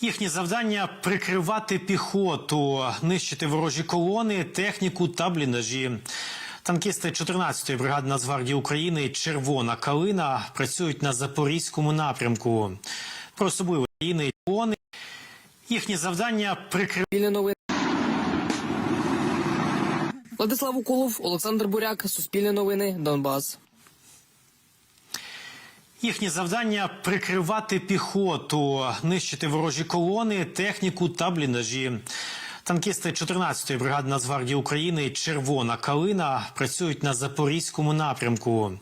Їхнє завдання прикривати піхоту, нищити ворожі колони, техніку та бліндажі. Танкісти 14-ї бригади Нацгвардії України Червона калина працюють на запорізькому напрямку. Про особливі країни колони. Їхнє завдання прикривати. Владислав Уколов, Олександр Буряк, Суспільне новини, Донбас. Їхнє завдання прикривати піхоту, нищити ворожі колони, техніку та бліндажі. Танкісти 14-ї бригади Нацгвардії України Червона калина працюють на запорізькому напрямку.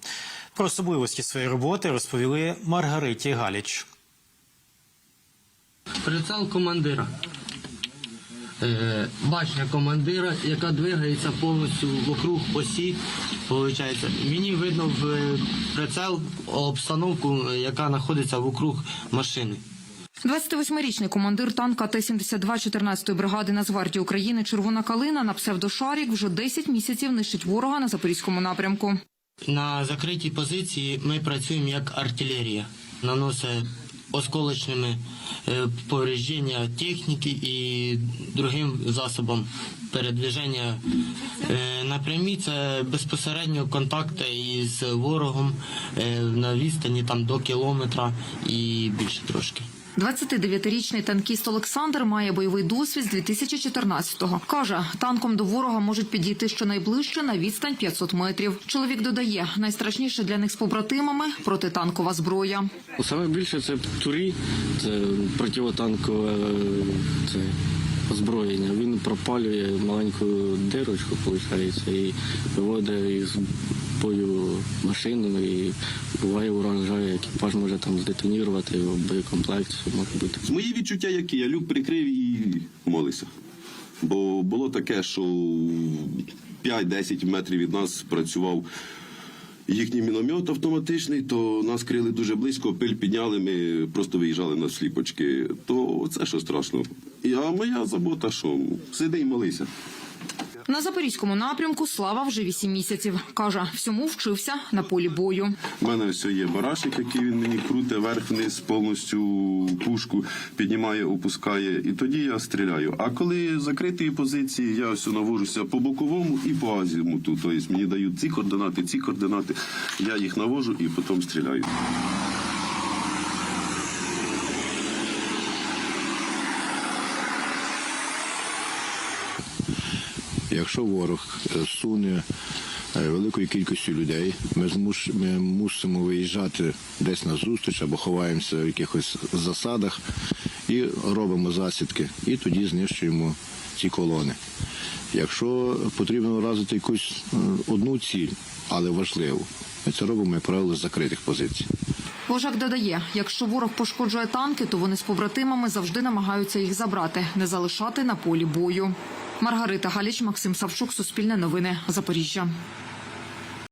Про особливості своєї роботи розповіли Маргариті Галіч. Прицел командира. Е, башня командира, яка двигається повністю вокруг осі. Получається. Мені видно в е, прицел обстановку, е, яка знаходиться вокруг машини. 28-річний командир танка Т-72 14-ї бригади Нацгвардії України Червона калина на псевдошарік вже 10 місяців нищить ворога на запорізькому напрямку. На закритій позиції ми працюємо як артилерія. Наносить осколочними е, повреждення техніки і другим засобам передвіження. Е, Напрямі це безпосередньо контакти із ворогом е, на відстані там до кілометра і більше трошки. 29-річний танкіст Олександр має бойовий досвід з 2014-го. Каже, танком до ворога можуть підійти щонайближче на відстань 500 метрів. Чоловік додає, найстрашніше для них з побратимами протитанкова зброя. Саме більше це турі, це противотанкове це озброєння. Він пропалює маленьку дирочку, виходить, і виводить із бою машину і буває уражає екіпаж може там здетонірувати, боєкомплект, може бути. Мої відчуття які? Я люк прикрив і молився. Бо було таке, що 5-10 метрів від нас працював їхній міномет автоматичний, то нас крили дуже близько, пиль підняли, ми просто виїжджали на сліпочки. То це що страшно. А моя забота, що сиди і молися. На запорізькому напрямку Слава вже 8 місяців. Каже, всьому вчився на полі бою. У мене ось є барашик, який він мені круте вверх-вниз, повністю пушку піднімає, опускає, і тоді я стріляю. А коли закриті позиції, я ось навожуся по боковому і по азімуту. Тобто мені дають ці координати, ці координати, я їх навожу і потім стріляю. Якщо ворог е, суне е, великою кількістю людей, ми, змуш, ми мусимо виїжджати десь на зустріч або ховаємося в якихось засадах і робимо засідки, і тоді знищуємо ці колони. Якщо потрібно вразити якусь е, одну ціль, але важливу, ми це робимо, як правило, з закритих позицій. Вожак додає, якщо ворог пошкоджує танки, то вони з побратимами завжди намагаються їх забрати, не залишати на полі бою. Маргарита Галіч, Максим Савчук, Суспільне новини, Запоріжжя.